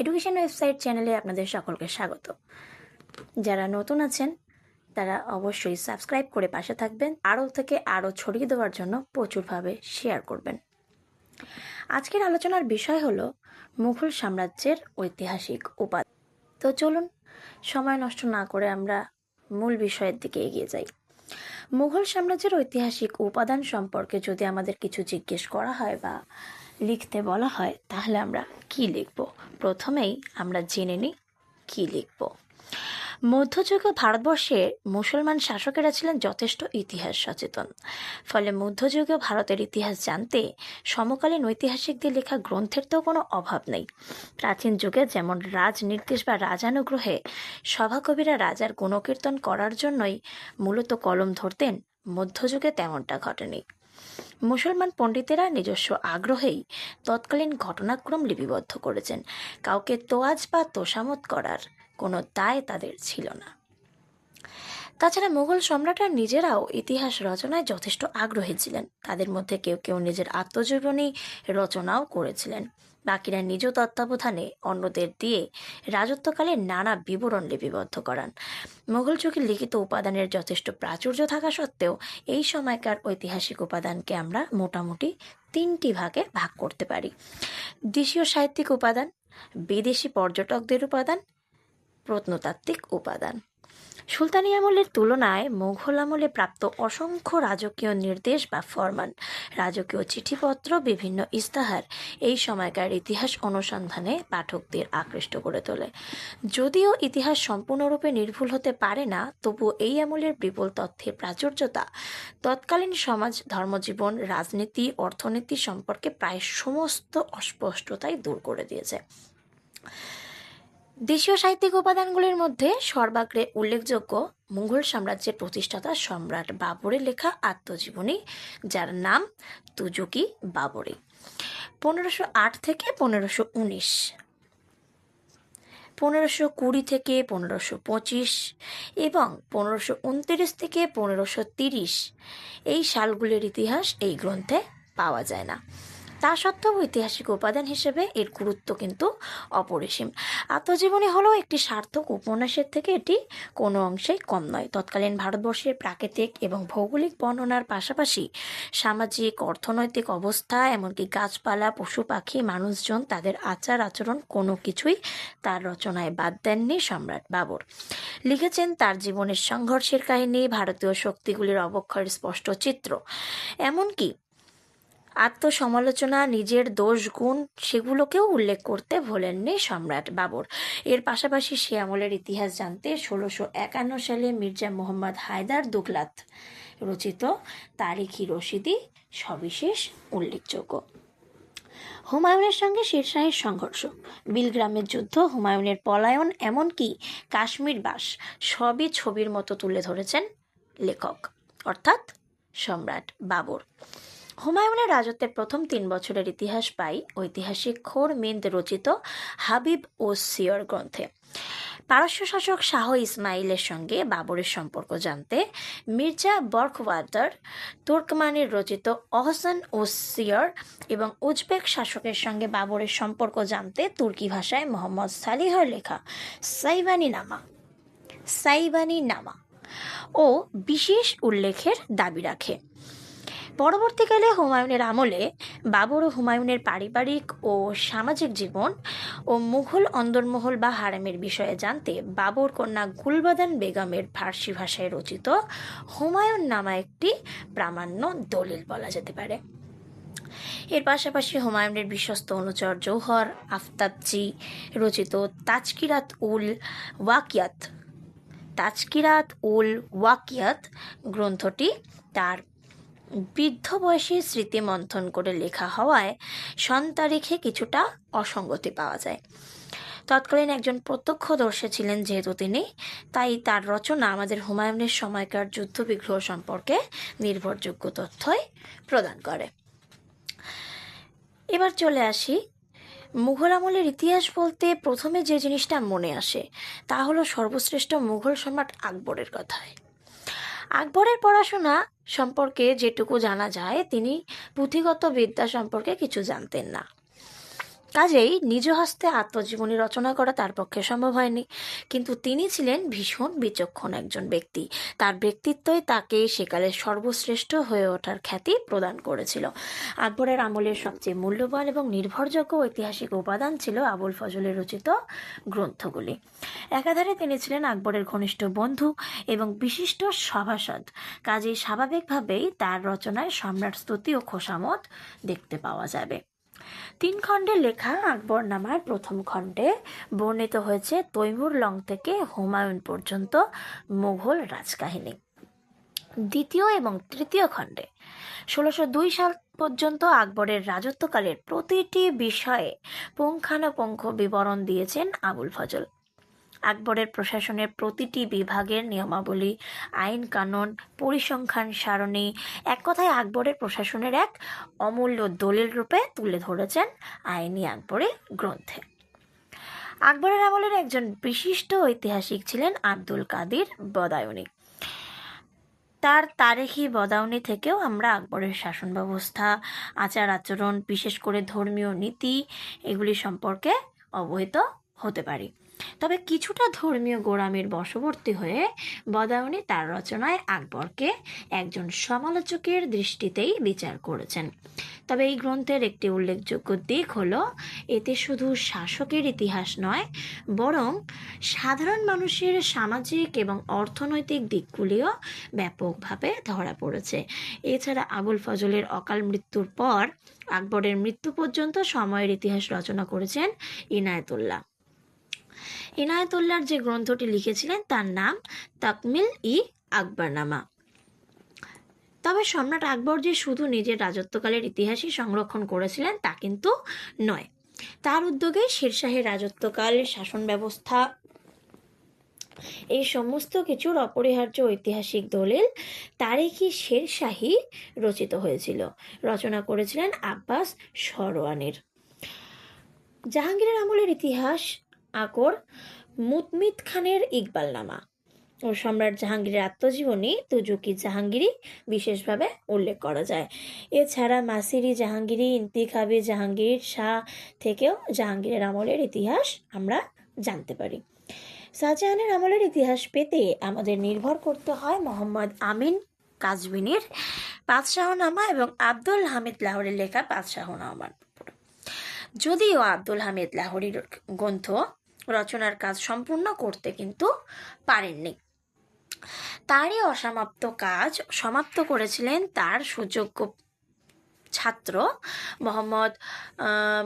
Education website চ্যানেলে আপনাদের সকলকে স্বাগত। যারা নতুন আছেন, তারা অবশ্যই সাবস্ক্রাইব করে পাশে থাকবেন আরও থেকে আরও ছড়িয়ে দেওয়ার জন্য প্রচুরভাবে শেয়ার করবেন। আজকের আলোচনার বিষয় হলো মুঘল সাম্রাজ্যের ঐতিহাসিক উপাদান তো চলুন, সময় নষ্ট না করে আমরা মূল বিষয়ের দিকে এগিয়ে যাই। মুঘল সাম্রাজ্যের ঐতিহাসিক উপাদান সম্পর্কে যদি আমাদের কিছু জিজ্ঞেস করা হয় বা লিখতে বলা হয়, তাহলে আমরা কি লিখব? প্রথমেই আমরা জেনে নিই কি লিখব। মধ্যযুগে ভারতবর্ষে মুসলমান শাসকেরা ছিলেন যথেষ্ট ইতিহাস সচেতন। ফলে মধ্যযুগে ভারতের ইতিহাস জানতে সমকালীন ঐতিহাসিকদের লেখা গ্রন্থের তো কোনো অভাব নেই। প্রাচীন যুগে যেমন রাজনির্দেশ বা রাজানুগ্রহে সভাকবিরা রাজার গুণকীর্তন করার জন্যই মূলত কলম ধরতেন, মধ্যযুগে তেমনটা ঘটেনি। মুসলমান পণ্ডিতেরা নিজস্ব আগ্রহেই তৎকালীন ঘটনাক্রম লিপিবদ্ধ করেছেন। কাউকে তোয়াজ বা তোষামত করার কোনো দায় তাদের ছিল না। তাছাড়া মুঘল সম্রাটরা নিজেরাও ইতিহাস রচনায় যথেষ্ট আগ্রহী ছিলেন। তাদের মধ্যে কেউ কেউ নিজের আত্মজীবনী রচনাও করেছিলেন। বাকিরা নিজ তত্ত্বাবধানে অন্যদের দিয়ে রাজত্বকালে নানা বিবরণ লিপিবদ্ধ করান। মুঘল যুগে লিখিত উপাদানের যথেষ্ট প্রাচুর্য থাকা সত্ত্বেও এই সময়কার ঐতিহাসিক উপাদানকে আমরা মোটামুটি তিনটি ভাগে ভাগ করতে পারি। দেশীয় সাহিত্যিক উপাদান, বিদেশি পর্যটকদের উপাদান, প্রত্নতাত্ত্বিক উপাদান। সুলতানি আমলের তুলনায় মুঘল আমলে প্রাপ্ত অসংখ্য রাজকীয় নির্দেশ বা ফরমান, রাজকীয় চিঠিপত্র, বিভিন্ন ইস্তাহার এই সময়কার ইতিহাস অনুসন্ধানে পাঠকদের আকৃষ্ট করে তোলে। যদিও ইতিহাস সম্পূর্ণরূপে নির্ভুল হতে পারে না, তবু এই আমলের বিপুল তথ্যের প্রাচুর্যতা তৎকালীন সমাজ, ধর্মজীবন, রাজনীতি, অর্থনীতি সম্পর্কে প্রায় সমস্ত অস্পষ্টতাই দূর করে দিয়েছে। দেশীয় সাহিত্যিক উপাদানগুলির মধ্যে সর্বাগ্রে উল্লেখযোগ্য মুঘল সাম্রাজ্যের প্রতিষ্ঠাতা সম্রাট বাবরের লেখা আত্মজীবনী, যার নাম তুজুকি বাবরি। পনেরোশো আট থেকে পনেরোশো উনিশ। পনেরোশো কুড়ি থেকে পনেরোশো পঁচিশ এবং পনেরোশো উনত্রিশ থেকে পনেরোশো তিরিশ। এই সালগুলির ইতিহাস এই গ্রন্থে পাওয়া যায় না। তা সত্ত্বেও ঐতিহাসিক উপাদান হিসেবে এর গুরুত্ব কিন্তু অপরিসীম। আত্মজীবনী হলো একটি সার্থক উপন্যাসের থেকে এটি কোনো অংশেই কম নয়। তৎকালীন ভারতবর্ষের প্রাকৃতিক এবং ভৌগোলিক বর্ণনার পাশাপাশি সামাজিক, অর্থনৈতিক অবস্থা, এমনকি গাছপালা, পশু পাখি, মানুষজন, তাদের আচার আচরণ কোনো কিছুই তার রচনায় বাদ দেননি সম্রাট বাবর। লিখেছেন তার জীবনের সংঘর্ষের কাহিনী, ভারতীয় শক্তিগুলির অবক্ষয়ের স্পষ্ট চিত্র। এমনকি আত্মসমালোচনা, নিজের দোষ, গুণ সেগুলোকেও উল্লেখ করতে ভোলেননি সম্রাট বাবর। এর পাশাপাশি সে আমলের ইতিহাস জানতে ষোলোশো একান্ন সালে মির্জা মোহাম্মদ হায়দার দুগলাত রচিত তারিখি রশিদি সবিশেষ উল্লেখযোগ্য। হুমায়ুনের সঙ্গে শেরশাহের সংঘর্ষ, বিলগ্রামের যুদ্ধ, হুমায়ুনের পলায়ন, এমনকি কাশ্মীর বাস, সবই ছবির মতো তুলে ধরেছেন লেখক, অর্থাৎ সম্রাট বাবর। হুমায়ুনের রাজত্বের প্রথম তিন বছরের ইতিহাস পাই ঐতিহাসিক খোর মিন্দ রচিত হাবিব ও সিয়র গ্রন্থে। পারস্য শাসক শাহ ইসমাইলের সঙ্গে বাবরের সম্পর্ক জানতে মির্জা বরখওয়াদার তুর্কমানের রচিত অহসান ও সিয়র এবং উজবেক শাসকের সঙ্গে বাবরের সম্পর্ক জানতে তুর্কি ভাষায় মোহাম্মদ সালিহর লেখা সাইবানি নামা সাইবানি নামা ও বিশেষ উল্লেখের দাবি রাখে। পরবর্তীকালে হুমায়ুনের আমলে বাবর ও হুমায়ুনের পারিবারিক ও সামাজিক জীবন ও মুঘল অন্দরমহল বা হারামের বিষয়ে জানতে বাবর কন্যা গুলবাদান বেগমের ফার্সি ভাষায় রচিত হুমায়ুন নামা একটি প্রামাণ্য দলিল বলা যেতে পারে। এর পাশাপাশি হুমায়ুনের বিশ্বস্ত অনুচর জৌহর আফতাবজি রচিত তাজকিরাত উল ওয়াকিয়াত, তাজকিরাত উল ওয়াকিয়াত গ্রন্থটি তার বৃদ্ধ বয়সে স্মৃতি মন্থন করে লেখা হওয়ায় সন্তারিখে কিছুটা অসঙ্গতি পাওয়া যায়। তৎকালীন একজন প্রত্যক্ষদর্শী ছিলেন যেহেতু তিনি, তাই তার রচনা আমাদের হুমায়ুনের সময়কার যুদ্ধবিগ্রহ সম্পর্কে নির্ভরযোগ্য তথ্যই প্রদান করে। এবার চলে আসি। মুঘল আমলের ইতিহাস বলতে প্রথমে যে জিনিসটা মনে আসে, তা হলো সর্বশ্রেষ্ঠ মুঘল সম্রাট আকবরের কথায়। আকবরের পড়াশোনা সম্পর্কে যেটুকু জানা যায় তিনি পুঁথিগত বিদ্যা সম্পর্কে কিছু জানতেন না। কাজেই নিজ হস্তে আত্মজীবনী রচনা করা তার পক্ষে সম্ভব হয়নি। কিন্তু তিনি ছিলেন ভীষণ বিচক্ষণ একজন ব্যক্তি। তার ব্যক্তিত্বই তাকে সেকালে সর্বশ্রেষ্ঠ হয়ে ওঠার খ্যাতি প্রদান করেছিল। আকবরের আমলের সবচেয়ে মূল্যবান এবং নির্ভরযোগ্য ঐতিহাসিক উপাদান ছিল আবুল ফজলের রচিত গ্রন্থগুলি। একাধারে তিনি ছিলেন আকবরের ঘনিষ্ঠ বন্ধু এবং বিশিষ্ট সভাসদ। কাজেই স্বাভাবিকভাবেই তার রচনায় সম্রাট স্তুতি ও খোসামত দেখতে পাওয়া যাবে। তিন খণ্ডে লেখা আকবর নামার প্রথম খণ্ডে বর্ণিত হয়েছে তৈমুর লং থেকে হুমায়ুন পর্যন্ত মুঘল রাজকাহিনী। দ্বিতীয় এবং তৃতীয় খণ্ডে ষোলোশো দুই সাল পর্যন্ত আকবরের রাজত্বকালের প্রতিটি বিষয়ে পুঙ্খানুপুঙ্খ বিবরণ দিয়েছেন আবুল ফজল। আকবরের প্রশাসনের প্রতিটি বিভাগের নিয়মাবলী, আইন কানুন, পরিসংখ্যান সারণী, এক কথায় আকবরের প্রশাসনের এক অমূল্য দলিল রূপে তুলে ধরেছেন আইনি আকবরের গ্রন্থে। আকবরের আমলের একজন বিশিষ্ট ঐতিহাসিক ছিলেন আব্দুল কাদির বদায়নী। তার তারেখি বদাউনি থেকেও আমরা আকবরের শাসন ব্যবস্থা, আচার আচরণ, বিশেষ করে ধর্মীয় নীতি, এগুলি সম্পর্কে অবহিত হতে পারি। তবে কিছুটা ধর্মীয় গোড়ামির বশবর্তী হয়ে বদায়নী তার রচনায় আকবরকে একজন সমালোচকের দৃষ্টিতেই বিচার করেছেন। তবে এই গ্রন্থের একটি উল্লেখযোগ্য দিক হল, এতে শুধু শাসকের ইতিহাস নয়, বরং সাধারণ মানুষের সামাজিক এবং অর্থনৈতিক দিকগুলিও ব্যাপকভাবে ধরা পড়েছে। এছাড়া আবুল ফজলের অকাল মৃত্যুর পর আকবরের মৃত্যু পর্যন্ত সময়ের ইতিহাস রচনা করেছেন ইনায়তুল্লাহ। ইনায়তুল্লাহর যে গ্রন্থটি লিখেছিলেন তার নাম তাকমিল ই আকবরনামা। তবে সম্রাট আকবর যে শুধু নিজের রাজত্বকালের ইতিহাসই সংরক্ষণ করেছিলেন তা কিন্তু নয়। তার উদ্যোগে শেরশাহের রাজত্বকাল, শাসন ব্যবস্থা, এই সমস্ত কিছুর অপরিহার্য ঐতিহাসিক দলিল তারিখি শেরশাহী রচিত হয়েছিল। রচনা করেছিলেন আব্বাস সরোয়ানের জাহাঙ্গীরের আমলের ইতিহাস আকর, মুতমিত খানের ইকবালনামা। ও সম্রাট জাহাঙ্গীরের আত্মজীবনী তুজুকি জাহাঙ্গীরি বিশেষভাবে উল্লেখ করা যায়। এছাড়া মাসিরি জাহাঙ্গীরি ইন্তিখাবি জাহাঙ্গীর শাহ থেকেও জাহাঙ্গীরের আমলের ইতিহাস আমরা জানতে পারি। শাহজাহানের আমলের ইতিহাস পেতে আমাদের নির্ভর করতে হয় মোহাম্মদ আমিন কাজবিনের পাতশাহনামা এবং আব্দুল হামিদ লাহোরের লেখা পাতশাহনামার যদিও আব্দুল হামিদ লাহোরির গ্রন্থ রচনার কাজ সম্পূর্ণ করতে কিন্তু পারেননি। তারই অসমাপ্ত কাজ সমাপ্ত করেছিলেন তার সুযোগ্য ছাত্র মোহাম্মদ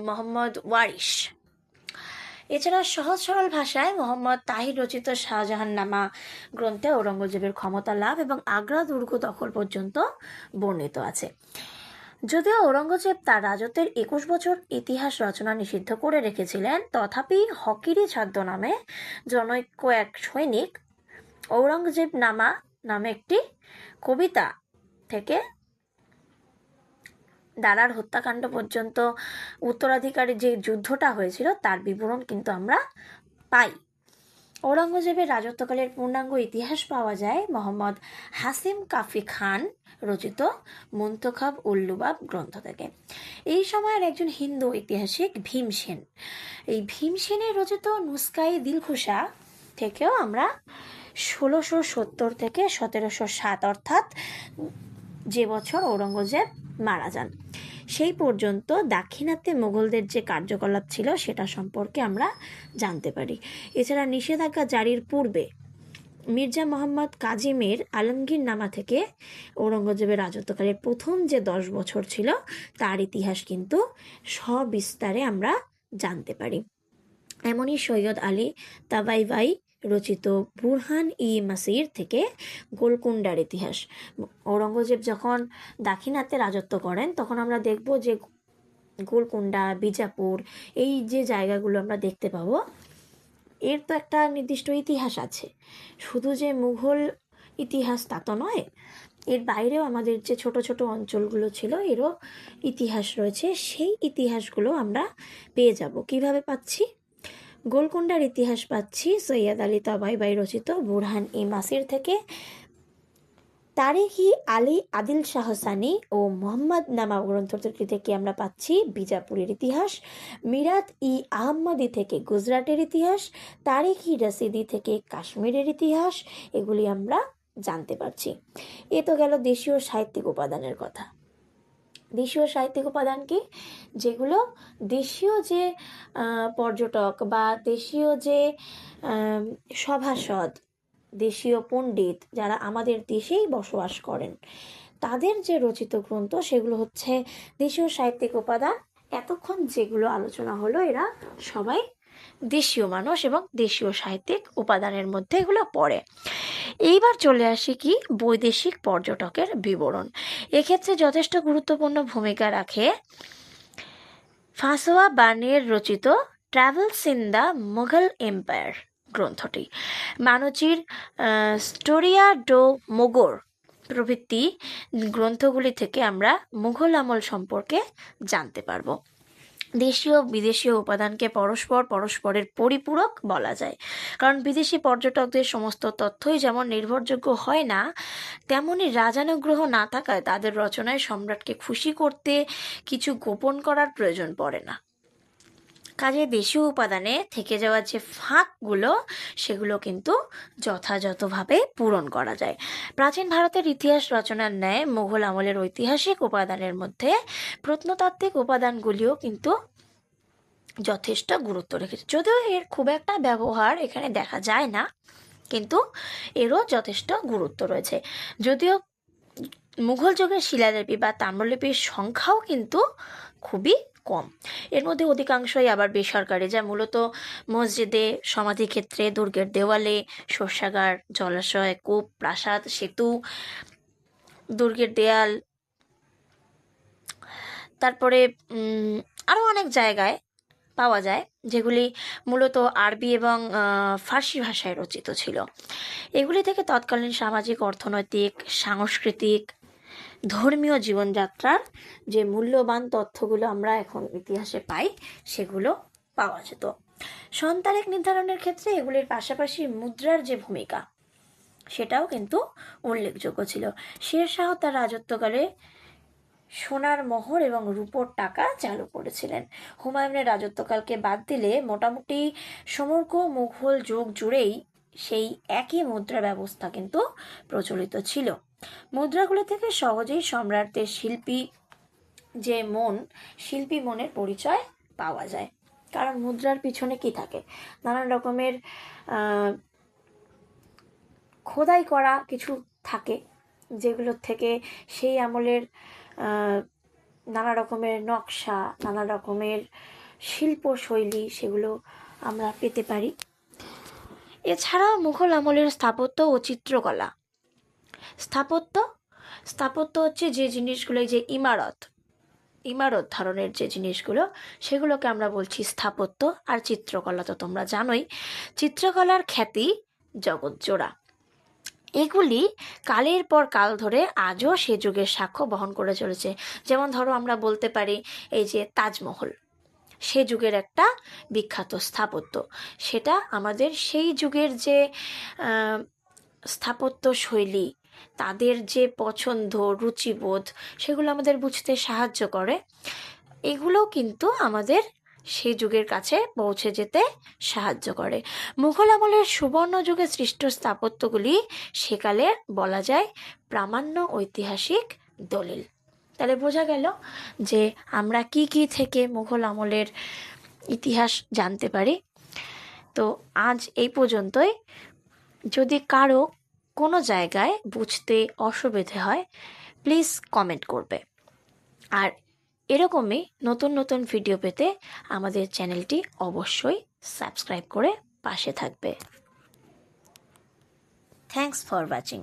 মোহাম্মদ ওয়ারিশ। এছাড়া সহজ সরল ভাষায় মোহাম্মদ তাহির রচিত শাহজাহান নামা গ্রন্থে ঔরঙ্গজেবের ক্ষমতা লাভ এবং আগ্রা দুর্গ দখল পর্যন্ত বর্ণিত আছে। যদিও ঔরঙ্গজেব তার রাজত্বের একুশ বছর ইতিহাস রচনা নিষিদ্ধ করে রেখেছিলেন, তথাপি হকিরি ছাদ্য নামে জনৈক্য এক সৈনিক ঔরঙ্গজেব নামা নামে একটি কবিতা থেকে দালার হত্যাকাণ্ড পর্যন্ত উত্তরাধিকারী যে যুদ্ধটা হয়েছিল তার বিবরণ কিন্তু আমরা পাই। ঔরঙ্গজেবের রাজত্বকালের পূর্ণাঙ্গ ইতিহাস পাওয়া যায় মোহাম্মদ হাসিম কাফি খান রচিত মুন্তখাব উল্লুবাব গ্রন্থ থেকে। এই সময়ের একজন হিন্দু ঐতিহাসিক ভীমসেন এই ভীম ভীমসেনের রচিত নুস্কাই দিলখুশা থেকেও আমরা ষোলোশো সত্তর থেকে সতেরোশো সাত অর্থাৎ যে বছর ঔরঙ্গজেব মারা যান। সেই পর্যন্ত দাক্ষিণাত্যে মোগলদের যে কার্যকলাপ ছিল সেটা সম্পর্কে আমরা জানতে পারি। এছাড়া নিষেধাজ্ঞা জারির পূর্বে মির্জা মোহাম্মদ কাজিমের আলমগীর নামা থেকে ঔরঙ্গজেবের রাজত্বকালের প্রথম যে দশ বছর ছিল, তার ইতিহাস কিন্তু সবিস্তারে আমরা জানতে পারি। এমনই সৈয়দ আলী তাবাইবাই রচিত বুরহান ই মাসির থেকে গোলকুন্ডার ইতিহাস। ঔরঙ্গজেব যখন দাক্ষিণাত্যে রাজত্ব করেন, তখন আমরা দেখব যে গোলকুন্ডা বিজাপুর, এই যে জায়গাগুলো আমরা দেখতে পাবো, এর তো একটা নির্দিষ্ট ইতিহাস আছে। শুধু যে মুঘল ইতিহাস তা তো নয়, এর বাইরেও আমাদের যে ছোট ছোট অঞ্চলগুলো ছিল, এরও ইতিহাস রয়েছে। সেই ইতিহাসগুলো আমরা পেয়ে যাব। কীভাবে পাচ্ছি? গোলকুন্ডার ইতিহাস পাচ্ছি। সৈয়দ আলী তাবাই বাই রচিত বুরহান ই মাসির থেকে। তারিখি আলী আদিল শাহসানি ও মোহাম্মদ নামা গ্রন্থটি থেকে আমরা পাচ্ছি? বিজাপুরের ইতিহাস, মিরাত ই আহম্মদি থেকে গুজরাটের ইতিহাস, তারিখি রসিদি থেকে কাশ্মীরের ইতিহাস, এগুলি আমরা জানতে পারছি। এ তো গেল দেশীয় সাহিত্যিক উপাদানের কথা। দেশীয় সাহিত্যিক উপাদান কি? যেগুলো দেশীয় যে পর্যটক বা দেশীয় যে সভাসদ, দেশীয় পণ্ডিত যারা আমাদের দেশেই বসবাস করেন, তাদের যে রচিত গ্রন্থ সেগুলো হচ্ছে দেশীয় সাহিত্যিক উপাদান। এতক্ষণ যেগুলো আলোচনা হলো এরা সবাই দেশীয় মানুষ এবং দেশীয় সাহিত্যিক উপাদানের মধ্যে এগুলো পড়ে। এইবার চলে আসি কি বৈদেশিক পর্যটকের বিবরণ। এক্ষেত্রে যথেষ্ট গুরুত্বপূর্ণ ভূমিকা রাখে ফাঁসোয়া বার্নিয়ের রচিত travels in the Mughal empire গ্রন্থটি। মানচির স্টোরিয়া ডো মোগর প্রভৃতি গ্রন্থগুলি থেকে আমরা মুঘল আমল সম্পর্কে জানতে পারব। দেশীয় বিদেশীয় উপাদানকে পরস্পর পরস্পরের পরিপূরক বলা যায়। কারণ বিদেশি পর্যটকদের সমস্ত তথ্যই যেমন নির্ভরযোগ্য হয় না, তেমনি রাজানুগ্রহ না থাকায় তাদের রচনায় সম্রাটকে খুশি করতে কিছু গোপন করার প্রয়োজন পড়ে না। কাজে দেশীয় উপাদানে থেকে যাওয়া যে ফাঁকগুলো, সেগুলো কিন্তু যথাযথভাবে পূরণ করা যায়। প্রাচীন ভারতের ইতিহাস রচনার ন্যায় মুঘল আমলের ঐতিহাসিক উপাদানের মধ্যে প্রত্নতাত্ত্বিক উপাদানগুলিও কিন্তু যথেষ্ট গুরুত্ব রেখেছে। যদিও এর খুব একটা ব্যবহার এখানে দেখা যায় না, কিন্তু এরও যথেষ্ট গুরুত্ব রয়েছে। যদিও মুঘল যুগের শিলালিপি বা তাম্রলিপির সংখ্যাও কিন্তু খুবই কম। এর মধ্যে অধিকাংশই আবার বেসরকারি, যা মূলত মসজিদে, সমাধিক্ষেত্রে, দুর্গের দেওয়ালে, শস্যাগার, জলাশয়, কূপ, প্রাসাদ, সেতু, দুর্গের দেয়াল, তারপরে আরও অনেক জায়গায় পাওয়া যায়, যেগুলি মূলত আরবি এবং ফার্সি ভাষায় রচিত ছিল। এগুলি থেকে তৎকালীন সামাজিক, অর্থনৈতিক, সাংস্কৃতিক ধর্মীয় জীবনযাত্রার যে মূল্যবান তথ্যগুলো আমরা এখন ইতিহাসে পাই, সেগুলো পাওয়া যেত। সন তারিখ নির্ধারণের ক্ষেত্রে এগুলির পাশাপাশি মুদ্রার যে ভূমিকা, সেটাও কিন্তু উল্লেখযোগ্য ছিল। শেরশাহ তার রাজত্বকালে সোনার মোহর এবং রূপোর টাকা চালু করেছিলেন। হুমায়ুনের রাজত্বকালকে বাদ দিলে মোটামুটি সমগ্র মুঘল যুগ জুড়েই সেই একই মুদ্রা ব্যবস্থা কিন্তু প্রচলিত ছিল। মুদ্রাগুলো থেকে সহজেই সম্রাটদের শিল্পী যে মন, শিল্পী মনের পরিচয় পাওয়া যায়। কারণ মুদ্রার পিছনে কি থাকে? নানান রকমের খোদাই করা কিছু থাকে যেগুলোর থেকে সেই আমলের নানা রকমের নকশা, নানা রকমের শিল্পশৈলী সেগুলো আমরা পেতে পারি। এছাড়াও মুঘল আমলের স্থাপত্য ও চিত্রকলা। স্থাপত্য? স্থাপত্য হচ্ছে যে জিনিসগুলো যে ইমারত ইমারত ধরনের যে জিনিসগুলো, সেগুলোকে আমরা বলছি স্থাপত্য। আর চিত্রকলা তো তোমরা জানোই, চিত্রকলার খ্যাতি জগৎজোড়া এগুলি কালের পর কাল ধরে আজও সে যুগের সাক্ষ্য বহন করে চলেছে। যেমন ধরো আমরা বলতে পারি, এই যে তাজমহল, সে যুগের একটা বিখ্যাত স্থাপত্য। সেটা আমাদের সেই যুগের যে স্থাপত্য শৈলী তাদের যে পছন্দ, রুচিবোধ, সেগুলো আমাদের বুঝতে সাহায্য করে। এগুলোও কিন্তু আমাদের সেই যুগের কাছে পৌঁছে যেতে সাহায্য করে। মুঘল আমলের সুবর্ণ যুগে সৃষ্ট স্থাপত্যগুলি সেকালে বলা যায় প্রামাণ্য ঐতিহাসিক দলিল। তাহলে বোঝা গেল যে আমরা কি কি থেকে মুঘল আমলের ইতিহাস জানতে পারি। তো আজ এই পর্যন্তই। যদি কারও কোনো জায়গায় বুঝতে অসুবিধে হয় প্লিজ কমেন্ট করবে। আর এরকমই নতুন নতুন ভিডিও পেতে আমাদের চ্যানেলটি অবশ্যই সাবস্ক্রাইব করে পাশে থাকবে। Thanks for watching